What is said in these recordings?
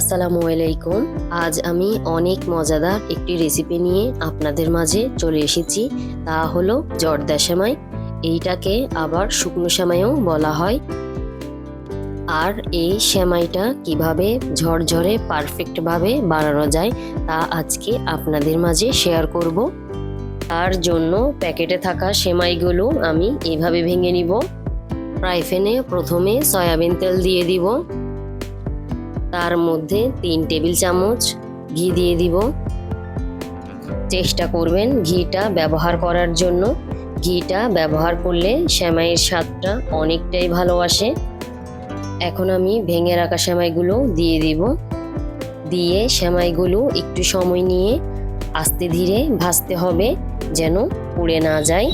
আসসালামু আলাইকুম। আজ আমি অনেক মজাদার একটি রেসিপি নিয়ে আপনাদের মাঝে চলে এসেছি। তা হলো জর্দা সেমাই। এইটাকে আবার শুকনো সেমাইও বলা হয়। আর এই সেমাইটা কীভাবে ঝরঝরে পারফেক্টভাবে বানানো যায়, তা আজকে আপনাদের মাঝে শেয়ার করব। তার জন্য প্যাকেটে থাকা সেমাইগুলো আমি এভাবে ভেঙে নিব। ফ্রাই প্যানে প্রথমে সয়াবিন তেল দিয়ে দিব। তার মধ্যে তিন টেবিল চামচ ঘি দিয়ে দিব। চেষ্টা করবেন ঘিটা ব্যবহার করার জন্য। ঘিটা ব্যবহার করলে সেমাইয়ের স্বাদটা অনেকটাই ভালো আসে। এখন আমি ভেঙে রাখা সেমাইগুলো দিয়ে দিব। দিয়ে সেমাইগুলো একটু সময় নিয়ে আস্তে ধীরে ভাজতে হবে যেন পুড়ে না যায়।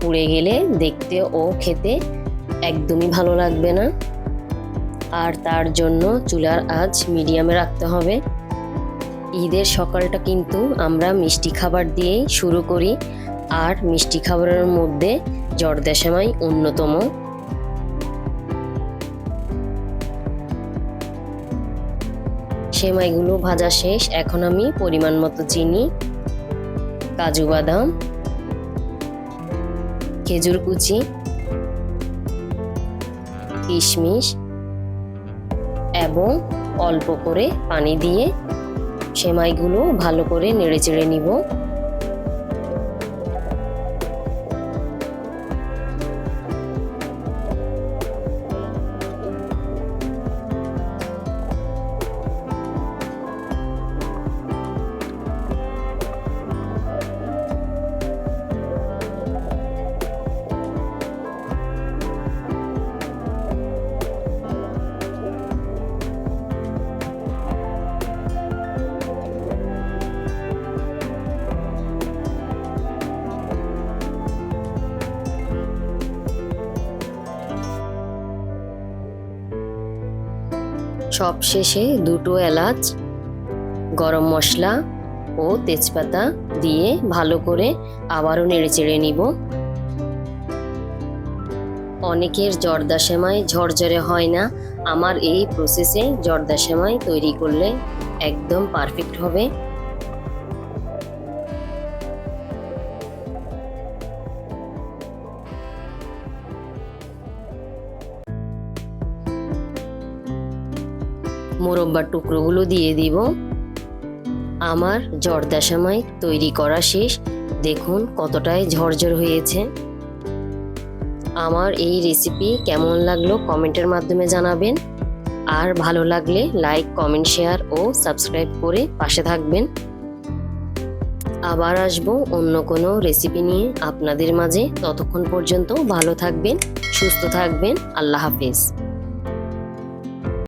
পুড়ে গেলে দেখতে ও খেতে একদমই ভালো লাগবে না। আর তার জন্য চুলার আঁচ মিডিয়ামে রাখতে হবে। ঈদের সকালটা কিন্তু আমরা মিষ্টি খাবার দিয়েই শুরু করি, আর মিষ্টি খাবারের মধ্যে জর্দা সেমাই অন্যতম। সেমাইগুলো ভাজা শেষ, এখন আমি পরিমাণ মতো চিনি, কাজু বাদাম, খেজুর কুচি, কিশমিশ এবং অল্প করে পানি দিয়ে সেমাইগুলো ভালো করে নেড়ে চেড়ে নিব। সব শেষে দুটো এলাচ, গরম মশলা ও তেজপাতা দিয়ে ভালো করে আবারও নেড়ে চেড়ে নিব। অনেকের জর্দা সেমাই ঝরঝরে হয় না। আমার এই প্রসেসে জর্দা সেমাই তৈরি করলে একদম পারফেক্ট হবে। মোরব্বার টুকরোগুলো দিয়ে দিব। আমার জর্দা সেমাই তৈরি করা শেষ। দেখুন কতটাই ঝরঝর হয়েছে। আমার এই রেসিপি কেমন লাগল কমেন্টের মাধ্যমে জানাবেন। আর ভালো লাগলে লাইক কমেন্ট শেয়ার ও সাবস্ক্রাইব করে পাশে থাকবেন। আবার আসব অন্য কোনো রেসিপি নিয়ে আপনাদের মাঝে। ততক্ষণ পর্যন্ত ভালো থাকবেন, সুস্থ থাকবেন। আল্লাহ হাফিজ।